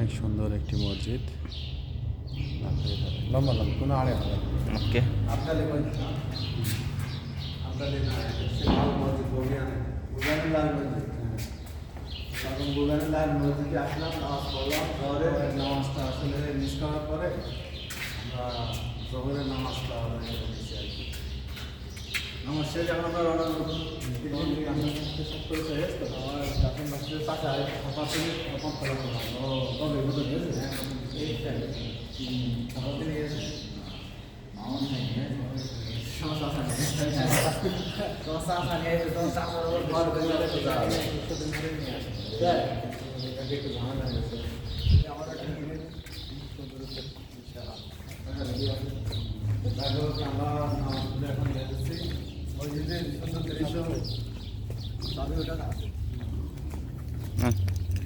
অনেক সুন্দর একটি মসজিদ। লম্বা লম্বা কোনো আড়ে হবে ওকে। মসজিদ আসলাম নামাজ পড়লাম শহরে নামাজটা আসলে মিস করার পরে আমরা শহরের নামাজটা নামাজ শেষে এখন আমরা করব আমার যখন পাশে আরে পাশে তখন ফলো করলাম ও কবে বুঝতে পেরেছে আমাদের নিয়ে এসে আমার নেই সমস্যা সমস্যা আমার আমরা এখন দেখেছি ওই যে সুন্দর দৃশ্য তবে ওটা না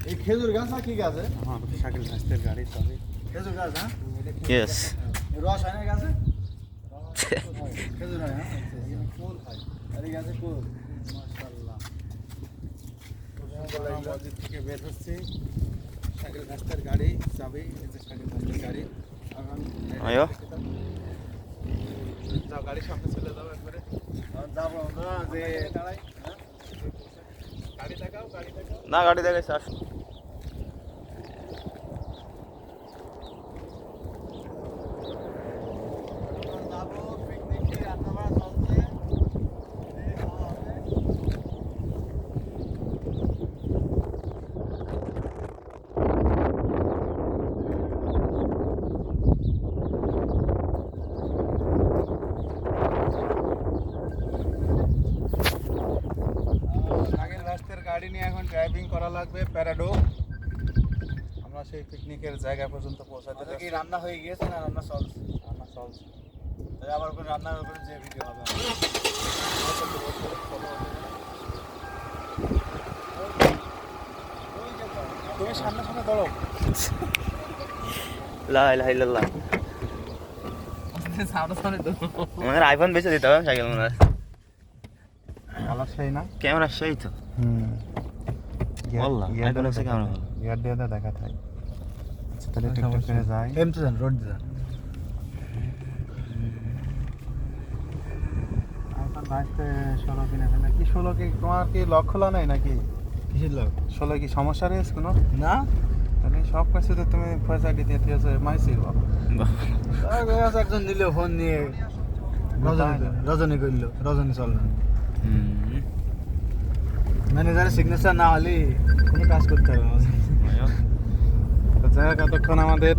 এই খেজুর গাছ না কি গাছ? আমার শাকিল ভাস্তের গাড়ি সবই খেজুর গাছ হ্যাঁ? ইয়েস রস হয় না গাছে? খেজুর হয় হ্যাঁ? কুল হয় আর গাছে কুল। মাশাআল্লাহ। মসজিদ থেকে বের হচ্ছি। শাকিল ভাস্তের গাড়ি এই যে শাকিল ভাস্তের গাড়ি। এখন আয়ো। গাড়ি সামনে চলে যাও। না গাড়ি দেখাইছে আস যাব পিকনিকে রান্নাবাড়া চলছে এই খাওয়া হবে শাকিল ভাস্তের ড্রাইভিং করা লাগবে প্যারাডো আমরা সেই পিকনিকের জায়গা পর্যন্ত পৌঁছাতে কি রান্না হয়ে গিয়েছে না রান্না চলছে? রান্না চলছে। তাই আবার করে রান্নার উপরে যে ভিডিও হবে। তুমি সামনে সামনে দাঁড়াও। লা ইলাহা ইল্লাল্লাহ। আমাদের আইফোন বেঁচে দিতে হবে সাইকেল মনে হয়। ভালো সেই না? ক্যামেরা সেই তো। হুম। আল্লাহ, iPhone আছে camera ভালো। গিয়ার দিয়ে তো দেখা থাকে আচ্ছা তাহলে টিকটক করে যাই। এম তো জান রোড দিলাম আইফোন বাইশতে ষোলো কিনেছে নাকি? ষোলো কি তোমার কি লক খোলা নাই নাকি? কিসের লোক? ষোলো কি সমস্যা রয়েছে কোনো? না। তাহলে সব কিছু তো তুমি ফেসাইটি দিয়ে দিয়েছ বাবা একজন নিল ফোন নিয়ে। রজনী রজনী করল রজনী চলল হুম। ম্যানেজারের সিগনেচার না হলে কোনো কাজ করতে পারবে না। আয়ো তো যাই হোক এতক্ষণ আমাদের